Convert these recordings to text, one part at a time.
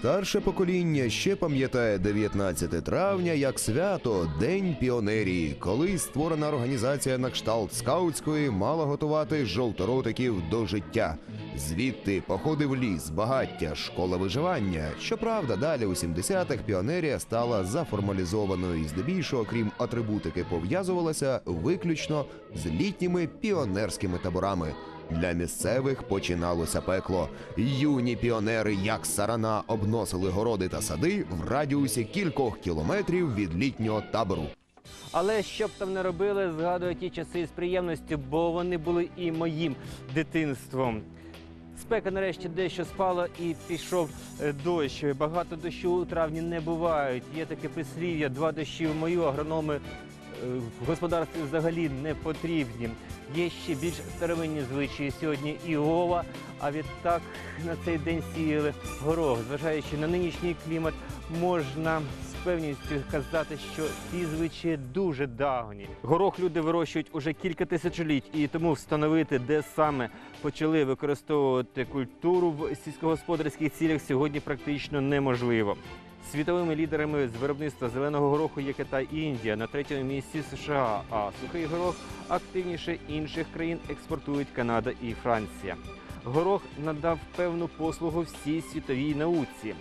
Старше покоління ще пам'ятає 19 травня як свято День піонерії, коли створена організація на кшталт скаутської мала готувати жовторотиків до життя. Звідти походи в ліс, багаття, школа виживання. Щоправда, далі у 70-х піонерія стала заформалізованою і здебільшого, крім атрибутики, пов'язувалася виключно з літніми піонерськими таборами. Для місцевих починалося пекло. Юні піонери, як сарана, обносили городи та сади в радіусі кількох кілометрів від літнього табору. Але що б там не робили, згадую ті часи з приємністю, бо вони були і моїм дитинством. Спека нарешті дещо спала і пішов е, дощ. Багато дощу у травні не бувають. Є таке прислів'я, два дощі в мою, агрономи в господарстві взагалі не потрібні. Є ще більш старовинні звичаї. Сьогодні Іова, а відтак на цей день сіяли горох. Зважаючи на нинішній клімат, можна з певністю казати, що ці звичаї дуже давні. Горох люди вирощують уже кілька тисячоліть, і тому встановити, де саме почали використовувати культуру в сільськогосподарських цілях, сьогодні практично неможливо. Світовими лідерами з виробництва зеленого гороху є Китай і Індія на третьому місці США. А сухий горох активніше інших країн експортують Канада і Франція. Горох надав певну послугу всій світовій науці.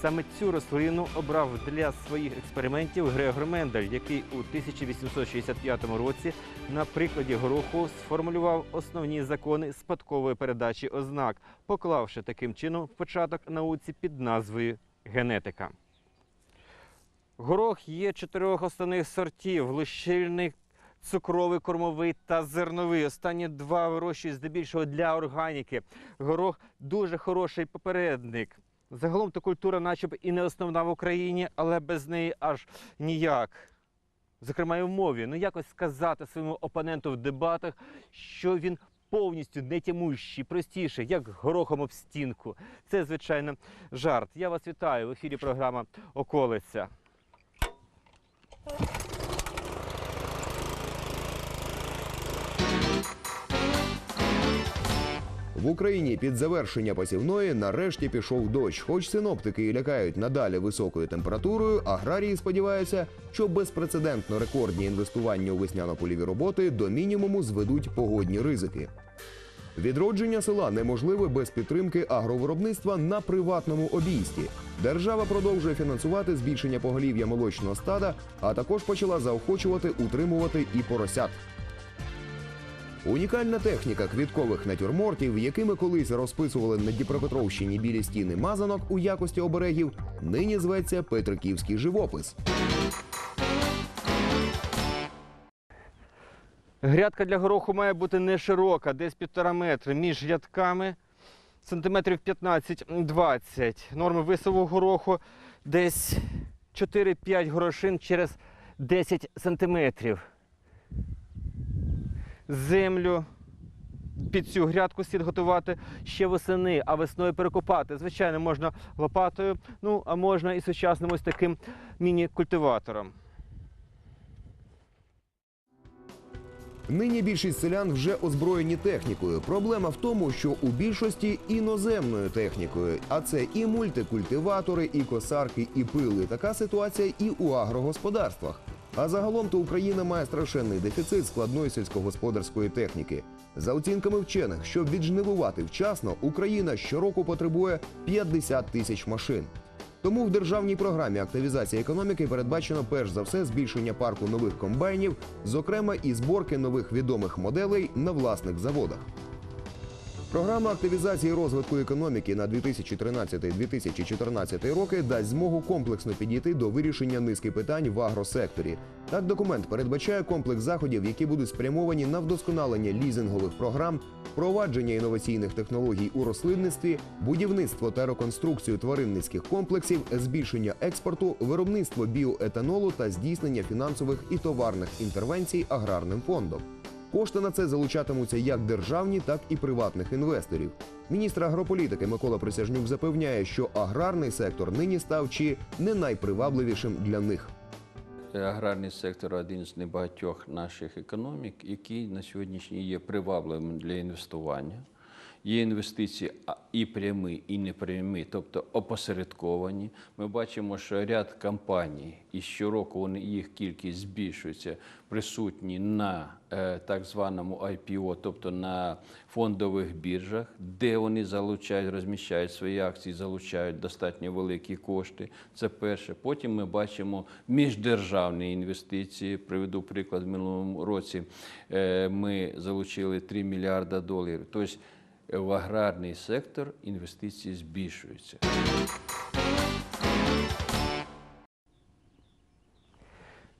Саме цю рослину обрав для своїх експериментів Грегор Мендель, який у 1865 році на прикладі гороху сформулював основні закони спадкової передачі ознак, поклавши таким чином початок науці під назвою генетика. Горох є чотирьох основних сортів: лущильний, цукровий, кормовий та зерновий. Останні два вирощують здебільшого для органіки. Горох дуже хороший попередник. Загалом то культура, начеб і не основна в Україні, але без неї аж ніяк. Зокрема, і в мові. Ну якось сказати своєму опоненту в дебатах, що він повністю нетямущий, простіший, як горохом об стінку. Це, звичайно, жарт. Я вас вітаю в ефірі програма Околиця. В Україні під завершення посівної нарешті пішов дощ. Хоч синоптики і лякають надалі високою температурою, аграрії сподіваються, що безпрецедентно рекордні інвестування у весняно-польові роботи до мінімуму зведуть погодні ризики. Відродження села неможливе без підтримки агровиробництва на приватному обійсті. Держава продовжує фінансувати збільшення поголів'я молочного стада, а також почала заохочувати утримувати і поросят. Унікальна техніка квіткових натюрмортів, якими колись розписували на Дніпропетровщині білі стіни мазанок у якості оберегів, нині зветься Петриківський живопис. Грядка для гороху має бути не широка, десь півтора метри. Між рядками сантиметрів 15-20. Норми висову гороху десь 4-5 горошин через 10 сантиметрів. Землю під цю грядку слід готувати ще восени, а весною перекопати. Звичайно, можна лопатою, ну а можна і сучасним ось таким міні-культиватором. Нині більшість селян вже озброєні технікою. Проблема в тому, що у більшості іноземною технікою, а це і мультикультиватори, і косарки, і пили. Така ситуація і у агрогосподарствах. А загалом то Україна має страшенний дефіцит складної сільськогосподарської техніки. За оцінками вчених, щоб віджнивувати вчасно, Україна щороку потребує 50 тисяч машин. Тому в державній програмі активізації економіки передбачено перш за все збільшення парку нових комбайнів, зокрема і зборки нових відомих моделей на власних заводах. Програма активізації розвитку економіки на 2013-2014 роки дасть змогу комплексно підійти до вирішення низки питань в агросекторі. Так, документ передбачає комплекс заходів, які будуть спрямовані на вдосконалення лізингових програм, впровадження інноваційних технологій у рослинництві, будівництво та реконструкцію тваринницьких комплексів, збільшення експорту, виробництво біоетанолу та здійснення фінансових і товарних інтервенцій аграрним фондом. Кошти на це залучатимуться як державні, так і приватних інвесторів. Міністр агрополітики Микола Присяжнюк запевняє, що аграрний сектор нині став чи не найпривабливішим для них. Аграрний сектор один з небагатьох наших економік, який на сьогоднішній є привабливим для інвестування. Є інвестиції і прямі, і непрямі, тобто опосередковані. Ми бачимо, що ряд компаній, і щороку вони, їх кількість збільшується, присутні на е, так званому IPO, тобто на фондових біржах, де вони залучають, розміщають свої акції, залучають достатньо великі кошти. Це перше. Потім ми бачимо міждержавні інвестиції. Приведу приклад в минулому році. е, Ми залучили 3 мільярда доларів. Тобто в аграрний сектор інвестиції збільшуються.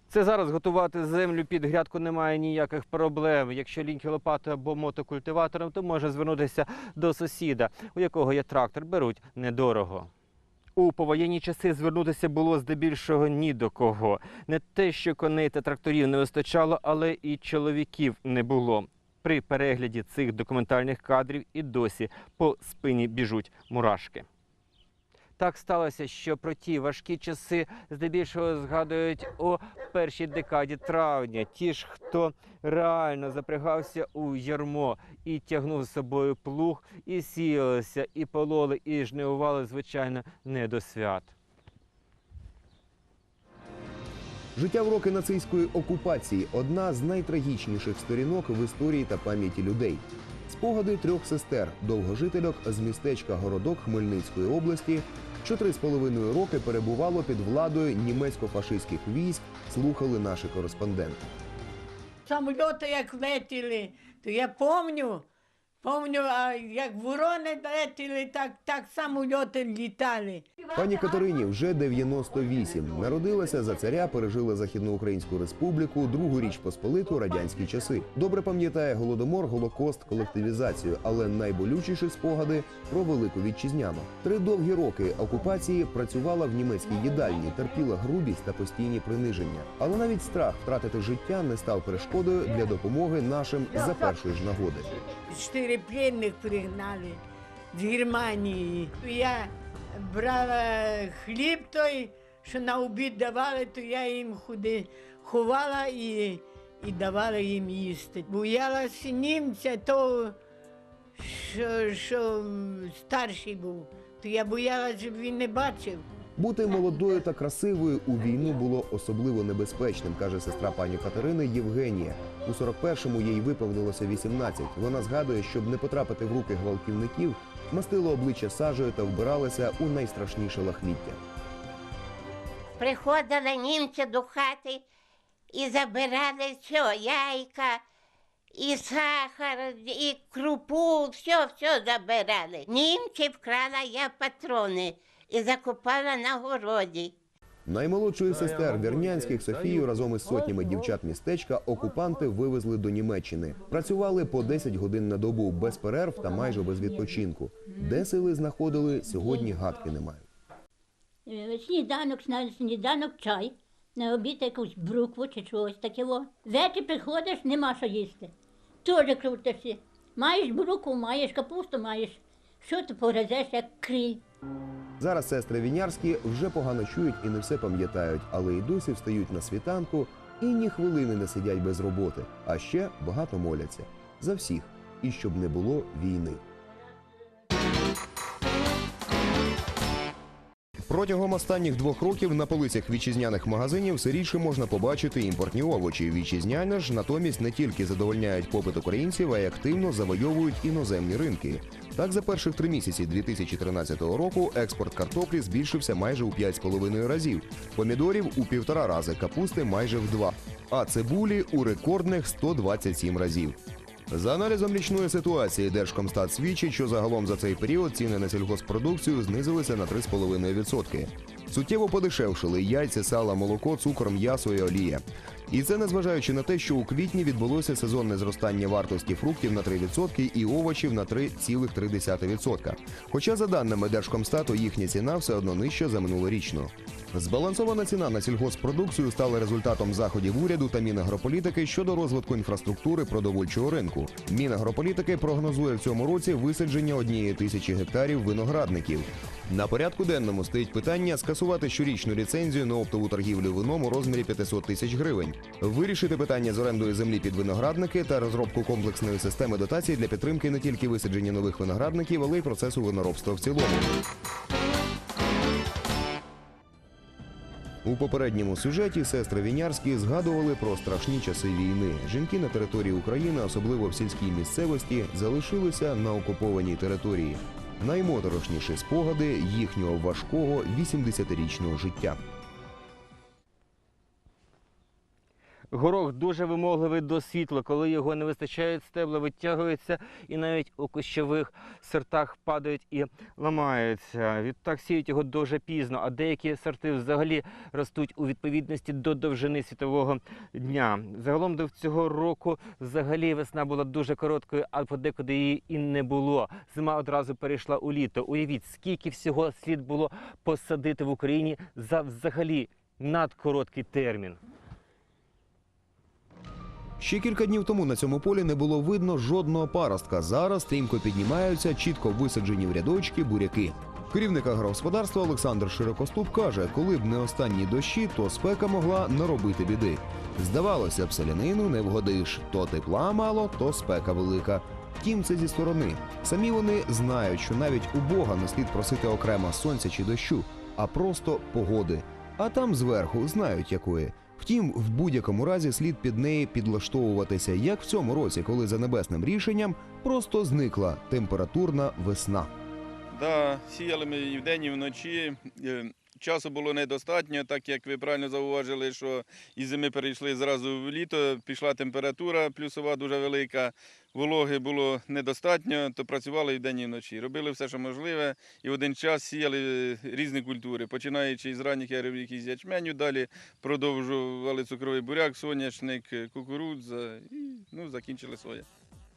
Це зараз готувати землю під грядку немає ніяких проблем. Якщо ліньки лопатою або мотокультиватором, то можна звернутися до сусіда, у якого є трактор, беруть недорого. У повоєнні часи звернутися було здебільшого ні до кого. Не те, що коней та тракторів не вистачало, але і чоловіків не було. При перегляді цих документальних кадрів і досі по спині біжуть мурашки. Так сталося, що про ті важкі часи здебільшого згадують у першій декаді травня. Ті ж, хто реально запрягався у ярмо і тягнув з собою плуг, і сіялися, і пололи, і жнивували, звичайно, не до свят. Життя в роки нацистської окупації одна з найтрагічніших сторінок в історії та пам'яті людей. Спогади трьох сестер, довгожительок з містечка Городок Хмельницької області, що три з половиною роки перебувало під владою німецько-фашистських військ, слухали наші кореспонденти. Самоліти як летіли, то я пам'ятаю, пам'ятаю, а як ворони летіли, так, так самоліти літали. Пані Катерині вже 98. Народилася за царя, пережила Західноукраїнську республіку, Другу річ Посполиту, радянські часи. Добре пам'ятає голодомор, голокост, колективізацію, але найболючіші спогади про велику вітчизняну. Три довгі роки окупації працювала в німецькій їдальні, терпіла грубість та постійні приниження. Але навіть страх втратити життя не став перешкодою для допомоги нашим за першої ж нагоди. Чотири пленних пригнали з Германії. Я брала хліб той, що на обід давали, то я їм худи ховала і, і давала їм їсти. Боялася німця, то що, що старший був, то я боялася, щоб він не бачив. Бути молодою та красивою у війну було особливо небезпечним, каже сестра пані Катерини Євгенія. У 41-му їй виповнилося 18. Вона згадує, щоб не потрапити в руки гвалтівників, мастила обличчя сажею та вбиралася у найстрашніше лахміття. Приходили німці до хати і забирали все, яйка, і сахар, і крупу, все, все забирали. Німці вкрала я патрони і закопала на городі. Наймолодшої сестер Вірнянських Софію разом із сотнями дівчат містечка окупанти вивезли до Німеччини. Працювали по 10 годин на добу без перерв та майже без відпочинку. Де сили знаходили, сьогодні гадки немає. Е, Сніданок, сніданок чай, на обід якусь брукву чи чогось таке. Ввечері приходиш, нема що їсти. Теж крутишся. Маєш брукву, маєш капусту, маєш. Що ти погризеш, як кріль. Зараз сестри Вінярські вже погано чують і не все пам'ятають, але й досі встають на світанку і ні хвилини не сидять без роботи. А ще багато моляться за всіх, і щоб не було війни. Протягом останніх двох років на полицях вітчизняних магазинів все рідше можна побачити імпортні овочі. Вітчизняні ж натомість не тільки задовольняють попит українців, а й активно завойовують іноземні ринки. Так, за перших три місяці 2013 року експорт картоплі збільшився майже у 5,5 разів, помідорів у півтора рази, капусти майже в два, а цибулі у рекордних 127 разів. За аналізом річної ситуації Держкомстат свідчить, що загалом за цей період ціни на сільгоспродукцію знизилися на 3,5%. Суттєво подешевшили яйця, сала, молоко, цукор, м'ясо і олія. І це незважаючи на те, що у квітні відбулося сезонне зростання вартості фруктів на 3% і овочів на 3,3%. Хоча, за даними Держкомстату, їхня ціна все одно нижча за минулорічну. Збалансована ціна на сільгоспродукцію стала результатом заходів уряду та Мінагрополітики щодо розвитку інфраструктури продовольчого ринку. Мінагрополітики прогнозує в цьому році висадження однієї тисячі гектарів виноградників. На порядку денному стоїть питання скасувати щорічну ліцензію на оптову торгівлю вином у розмірі 500 тисяч гривень, вирішити питання з орендою землі під виноградники та розробку комплексної системи дотацій для підтримки не тільки висадження нових виноградників, але й процесу виноробства в цілому. У попередньому сюжеті сестри Вінярські згадували про страшні часи війни. Жінки на території України, особливо в сільській місцевості, залишилися на окупованій території. Наймоторошніші спогади їхнього важкого 80-річного життя. Горох дуже вимогливий до світла. Коли його не вистачає, стебла витягуються і навіть у кущових сортах падають і ламаються. Відтак сіють його дуже пізно, а деякі сорти взагалі ростуть у відповідності до довжини світового дня. Загалом до цього року взагалі весна була дуже короткою, а подекуди її і не було. Зима одразу перейшла у літо. Уявіть, скільки всього слід було посадити в Україні за взагалі надкороткий термін. Ще кілька днів тому на цьому полі не було видно жодного паростка. Зараз стрімко піднімаються чітко висаджені в рядочки буряки. Керівник агрогосподарства Олександр Широкоступ каже, коли б не останні дощі, то спека могла наробити біди. Здавалося б, селянину не вгодиш. То тепла мало, то спека велика. Втім, це зі сторони. Самі вони знають, що навіть у Бога не слід просити окремо сонця чи дощу, а просто погоди. А там зверху знають якої. Втім, в будь-якому разі слід під неї підлаштовуватися, як в цьому році, коли за небесним рішенням просто зникла температурна весна. Да, сіяли ми і вдень, і вночі. Часу було недостатньо, так як ви правильно зауважили, що із зими перейшли зразу в літо, пішла температура плюсова дуже велика, вологи було недостатньо, то працювали і вдень, і вночі. Робили все, що можливе, і в один час сіяли е, різні культури, починаючи з ранніх ярівних із ячменю, далі продовжували цукровий буряк, соняшник, е, кукурудза і ну, закінчили соя.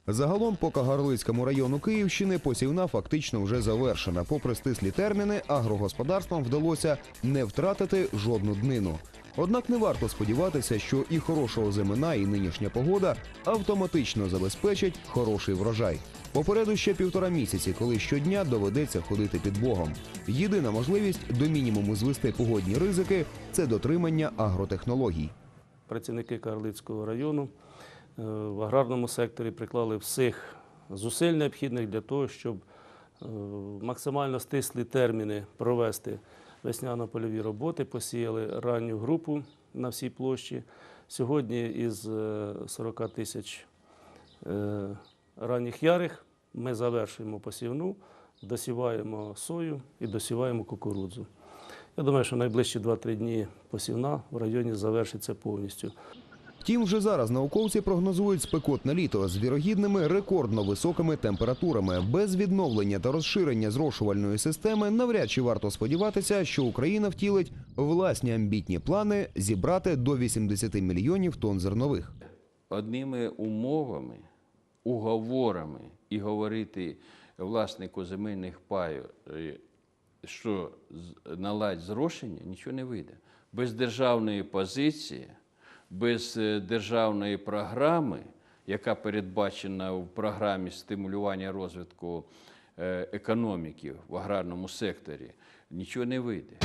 Загалом по Кагарлицькому району Київщини посівна фактично вже завершена. Попри стислі терміни, агрогосподарствам вдалося не втратити жодну днину. Однак не варто сподіватися, що і хороша озимина, і нинішня погода автоматично забезпечать хороший врожай. Попереду ще півтора місяці, коли щодня доведеться ходити під Богом. Єдина можливість до мінімуму звести погодні ризики це дотримання агротехнологій. працівники Карлицького району в аграрному секторі приклали всіх зусиль необхідних для того, щоб е, максимально стислі терміни провести весняно-польові роботи, посіяли ранню групу на всій площі. Сьогодні із е, 40 тисяч е, ранніх ярих ми завершуємо посівну, досіваємо сою і досіваємо кукурудзу. Я думаю, що найближчі 2-3 дні посівна в районі завершиться повністю. Втім, вже зараз науковці прогнозують спекотне літо з вірогідними рекордно високими температурами. Без відновлення та розширення зрошувальної системи навряд чи варто сподіватися, що Україна втілить власні амбітні плани зібрати до 80 мільйонів тонн зернових. одними умовами, уговорами і говорити власнику земельних паю, е, що наладь зрошення, нічого не вийде. Без державної позиції, без е, державної програми, яка передбачена в програмі стимулювання розвитку е, економіки в аграрному секторі, нічого не вийде.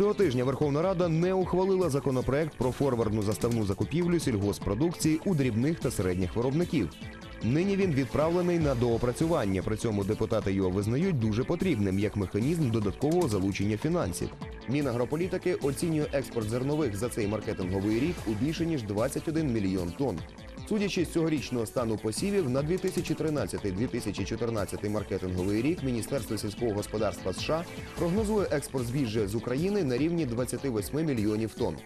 Цього тижня Верховна Рада не ухвалила законопроект про форвардну заставну закупівлю сільгоспродукції у дрібних та середніх виробників. Нині він відправлений на доопрацювання. При цьому депутати його визнають дуже потрібним як механізм додаткового залучення фінансів. Мінагрополітики оцінює експорт зернових за цей маркетинговий рік у більше ніж 21 мільйон тонн. Судячи з цьогорічного стану посівів, на 2013-2014 маркетинговий рік Міністерство сільського господарства США прогнозує експорт збіжжя з України на рівні 28 мільйонів тонн.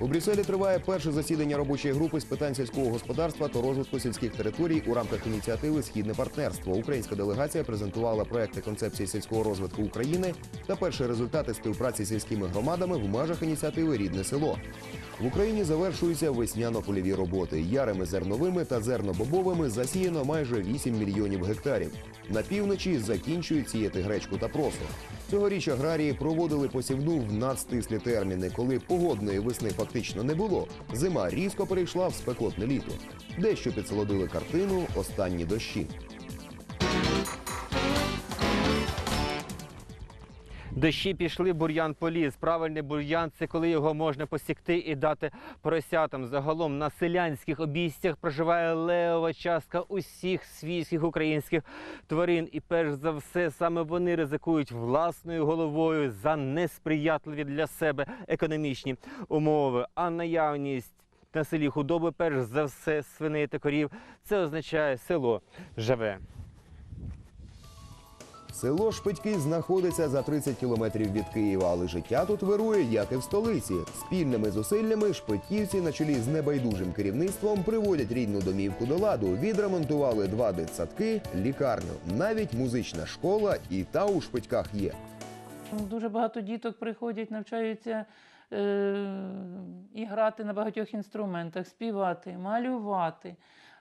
У Брюсселі триває перше засідання робочої групи з питань сільського господарства та розвитку сільських територій у рамках ініціативи Східне партнерство. Українська делегація презентувала проекти концепції сільського розвитку України та перші результати співпраці з сільськими громадами в межах ініціативи Рідне село. В Україні завершуються весняно-польові роботи. Ярими зерновими та зернобобовими засіяно майже 8 мільйонів гектарів. На півночі закінчують сіяти гречку та просо. Цьогоріч аграрії проводили посівну в надстислі терміни, коли погодної весни фактично не було. Зима різко перейшла в спекотне літо. Дещо підсолодили картину останні дощі. Дощі пішли, бур'ян поліз. Правильний бур'ян це коли його можна посікти і дати поросятам. Загалом на селянських обійстях проживає левова частка усіх свійських українських тварин. І перш за все саме вони ризикують власною головою за несприятливі для себе економічні умови. А наявність на селі худоби, перш за все, свиней та корів, це означає село живе. Село Шпитьки знаходиться за 30 кілометрів від Києва, але життя тут вирує, як і в столиці. Спільними зусиллями шпитківці на чолі з небайдужим керівництвом приводять рідну домівку до ладу. Відремонтували два дитсадки, лікарню, навіть музична школа і та у Шпитьках є. Дуже багато діток приходять, навчаються е, і грати на багатьох інструментах, співати, малювати,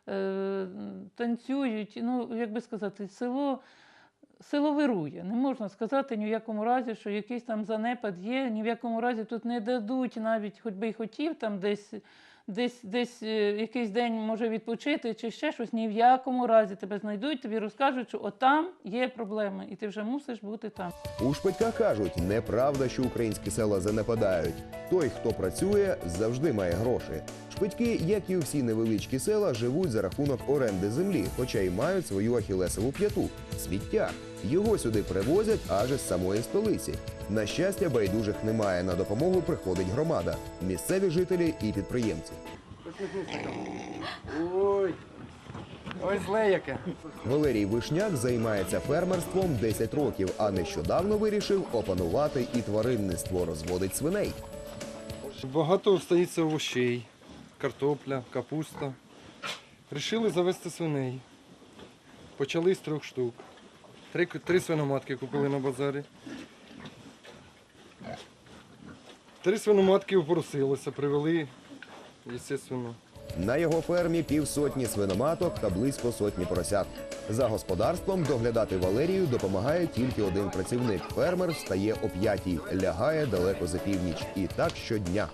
е, танцюють. Ну, як би сказати, село, село вирує. Не можна сказати ні в якому разі, що якийсь там занепад є, ні в якому разі тут не дадуть, навіть хоч би й хотів там десь. Десь, десь е, якийсь день може відпочити чи ще щось, ні в якому разі тебе знайдуть, тобі розкажуть, що отам є проблеми, і ти вже мусиш бути там. У Шпитьках кажуть, неправда, що українські села занепадають. Той, хто працює, завжди має гроші. Шпитьки, як і всі невеличкі села, живуть за рахунок оренди землі, хоча й мають свою ахілесову п'яту сміття. Його сюди привозять аж із самої столиці. На щастя, байдужих немає. На допомогу приходить громада, місцеві жителі і підприємці. Ой, ой, зле яке. Валерій Вишняк займається фермерством 10 років, а нещодавно вирішив опанувати і тваринництво, розводить свиней. Багато стається овощей, картопля, капуста. Рішили завести свиней. Почали з трьох штук. Три, три свиноматки купили на базарі. Три свиноматки попросилося, привели, звісно. На його фермі півсотні свиноматок та близько сотні поросят. За господарством доглядати Валерію допомагає тільки один працівник. Фермер встає о п'ятій, лягає далеко за північ. І так щодня.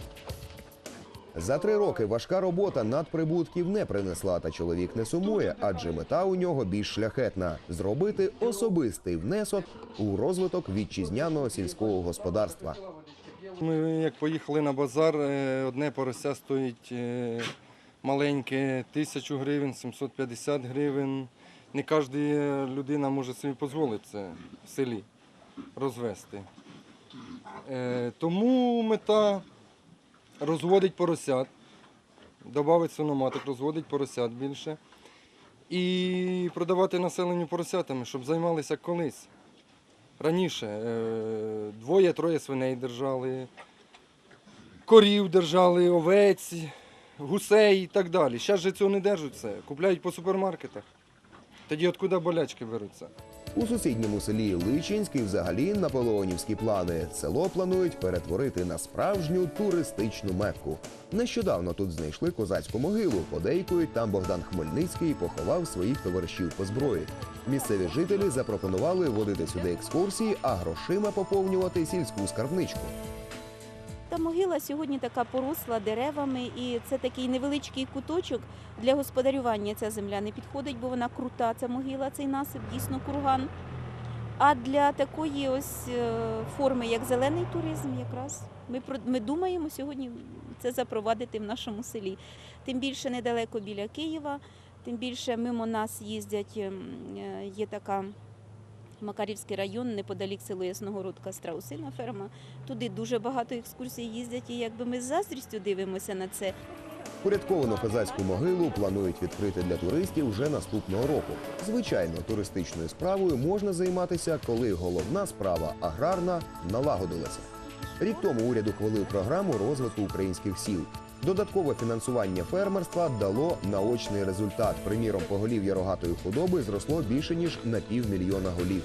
За три роки важка робота надприбутків не принесла, та чоловік не сумує, адже мета у нього більш шляхетна зробити особистий внесок у розвиток вітчизняного сільського господарства. Ми як поїхали на базар, е, одне порося стоїть е, маленьке тисячу гривень, 750 гривень. Не кожна людина може собі дозволити це в селі розвести. Е, Тому мета розводить поросят, додати свиноматок, розводить поросят більше. І продавати населенню поросятами, щоб займалися колись. Раніше е, двоє-троє свиней держали, корів держали, овець, гусей і так далі. Зараз же цього не держать все. Купляють по супермаркетах. Тоді откуда болячки беруться? У сусідньому селі Личинський взагалі наполеонівські плани. Село планують перетворити на справжню туристичну мекку. Нещодавно тут знайшли козацьку могилу. Подейкують, там Богдан Хмельницький поховав своїх товаришів по зброї. Місцеві жителі запропонували водити сюди екскурсії, а грошима поповнювати сільську скарбничку. Та могила сьогодні така поросла деревами, і це такий невеличкий куточок для господарювання. Ця земля не підходить, бо вона крута. Ця могила, цей насип, дійсно курган. А для такої ось е, форми, як зелений туризм, якраз ми ми думаємо сьогодні це запровадити в нашому селі. Тим більше недалеко біля Києва, тим більше мимо нас їздять. ем, е, Є така Макарівський район, неподалік село Ясногородка, страусина ферма. Туди дуже багато екскурсій їздять, і якби ми з заздрістю дивимося на це. Порядковану козацьку могилу планують відкрити для туристів вже наступного року. Звичайно, туристичною справою можна займатися, коли головна справа аграрна налагодилася. Рік тому уряд ухвалив програму розвитку українських сіл. Додаткове фінансування фермерства дало наочний результат. Приміром, поголів'я рогатої худоби зросло більше ніж на півмільйона голів.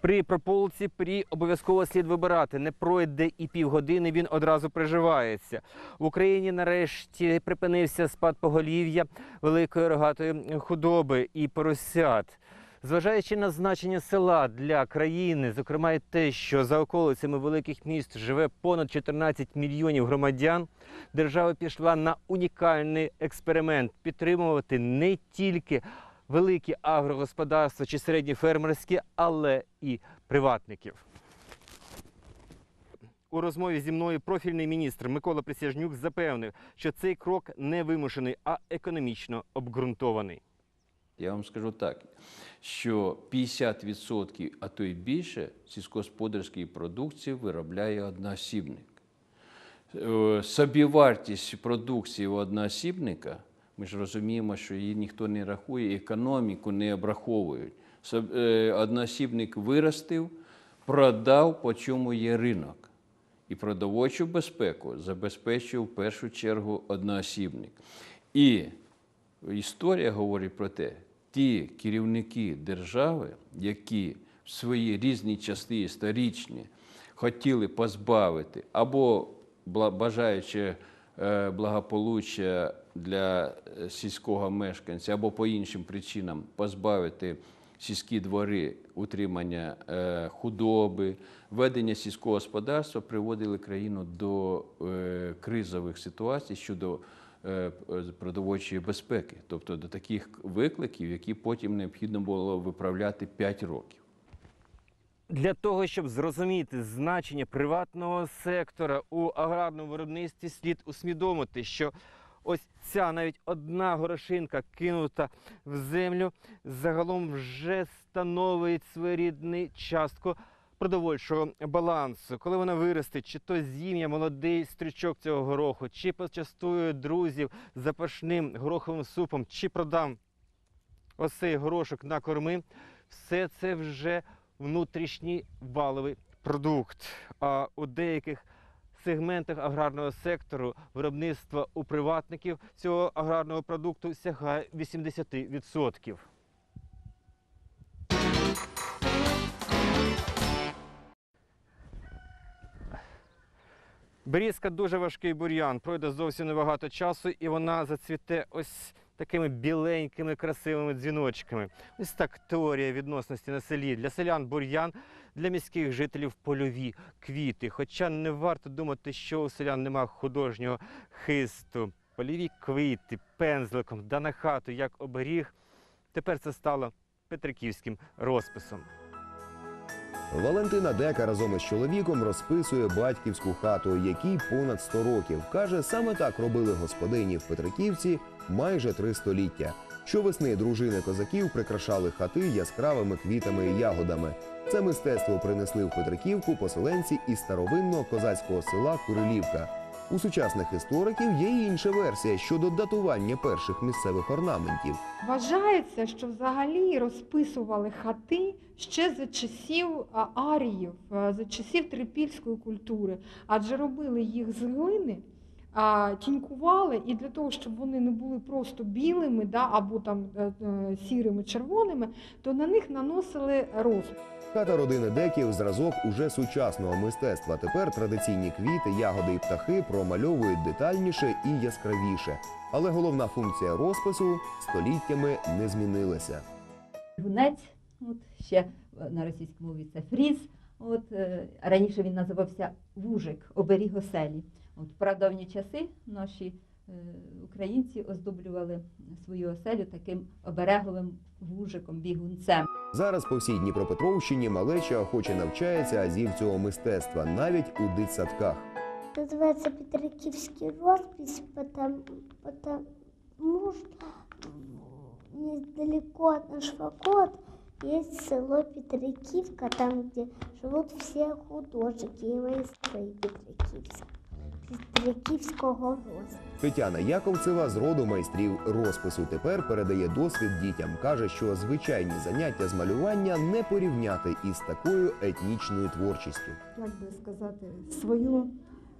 При прополці прі обов'язково слід вибирати. Не пройде і півгодини, він одразу приживається. В Україні нарешті припинився спад поголів'я великої рогатої худоби і поросят. Зважаючи на значення села для країни, зокрема й те, що за околицями великих міст живе понад 14 мільйонів громадян, держава пішла на унікальний експеримент підтримувати не тільки великі агрогосподарства чи середні фермерські, але і приватників. У розмові зі мною профільний міністр Микола Присяжнюк запевнив, що цей крок не вимушений, а економічно обґрунтований. Я вам скажу так, що 50%, а то й більше сільськогосподарської продукції виробляє одноосібник. Е, Собівартість продукції у одноосібника, ми ж розуміємо, що її ніхто не рахує, економіку не обраховують. Е, Одноосібник виростив, продав, по чому є ринок. І продовольчу безпеку забезпечує в першу чергу одноосібник. І історія говорить про те, ті керівники держави, які в свої різні часи історичні хотіли позбавити або бажаючи е, благополуччя для е, сільського мешканця, або по іншим причинам позбавити сільські двори утримання е, худоби, ведення сільського господарства приводили країну до кризових ситуацій щодо продовольчої безпеки, тобто до таких викликів, які потім необхідно було виправляти 5 років. Для того, щоб зрозуміти значення приватного сектора у аграрному виробництві, слід усвідомити, що ось ця навіть одна горошинка кинута в землю, загалом вже становить своєрідну частку продовольчого балансу. Коли вона виросте, чи то зім'я молодий стрічок цього гороху, чи почастує друзів запашним гороховим супом, чи продам ось цей горошок на корми, все це вже внутрішній валовий продукт. А у деяких сегментах аграрного сектору виробництва у приватників цього аграрного продукту сягає 80%. Берізка дуже важкий бур'ян, пройде зовсім небагато часу, і вона зацвіте ось такими біленькими красивими дзвіночками. Ось так теорія відносності на селі. Для селян бур'ян, для міських жителів польові квіти. Хоча не варто думати, що у селян немає художнього хисту. Польові квіти пензликом да на хату, як оберіг. Тепер це стало петриківським розписом. Валентина Дека разом із чоловіком розписує батьківську хату, якій понад 100 років. Каже, саме так робили господині в Петриківці майже три століття. Щовесни дружини козаків прикрашали хати яскравими квітами і ягодами. Це мистецтво принесли в Петриківку поселенці із старовинного козацького села Курилівка. У сучасних істориків є й інша версія щодо датування перших місцевих орнаментів. Вважається, що взагалі розписували хати ще за часів аріїв, за часів трипільської культури, адже робили їх з глини, а, тінькували, і для того, щоб вони не були просто білими да, або там е, е, сірими, червоними, то на них наносили розпис. Хата родини Деків зразок уже сучасного мистецтва. Тепер традиційні квіти, ягоди і птахи промальовують детальніше і яскравіше. Але головна функція розпису століттями не змінилася. Гунець, от ще е, на російській мові це фріз. От раніше він називався вужик, оберіг оселі. От в прадавні часи наші е, українці оздоблювали свою оселю таким обереговим вужиком, бігунцем. Зараз по всій Дніпропетровщині малеча охоче навчається азів цього мистецтва, навіть у дитсадках. Называется Петрикивский роспись, потому, потому что недалеко от нашего города есть село Петрикивка, там, где живут все художники и майстры Петрикивска, Петрикивского росписи. Тетяна Яковцева з роду майстрів розпису тепер передає досвід дітям. каже, що звичайні заняття з малювання не порівняти із такою етнічною творчістю. як би сказати, свою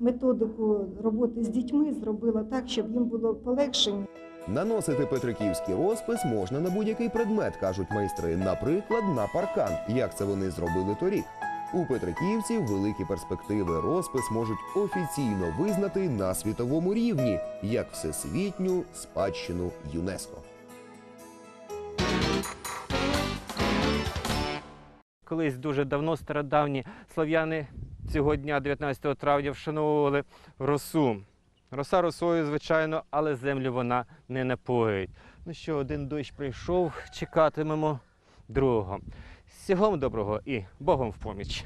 методику роботи з дітьми зробила так, щоб їм було полегшення. Наносити петриківський розпис можна на будь-який предмет, кажуть майстри, наприклад, на паркан, як це вони зробили торік. У Петриківці великі перспективи розпис можуть офіційно визнати на світовому рівні як всесвітню спадщину ЮНЕСКО. Колись дуже давно стародавні слав'яни цього дня, 19 травня, вшановували росу. Роса росою, звичайно, але землю вона не напоїть. Ну що, один дощ прийшов, чекатимемо другого. Всього вам доброго і Богом в поміч.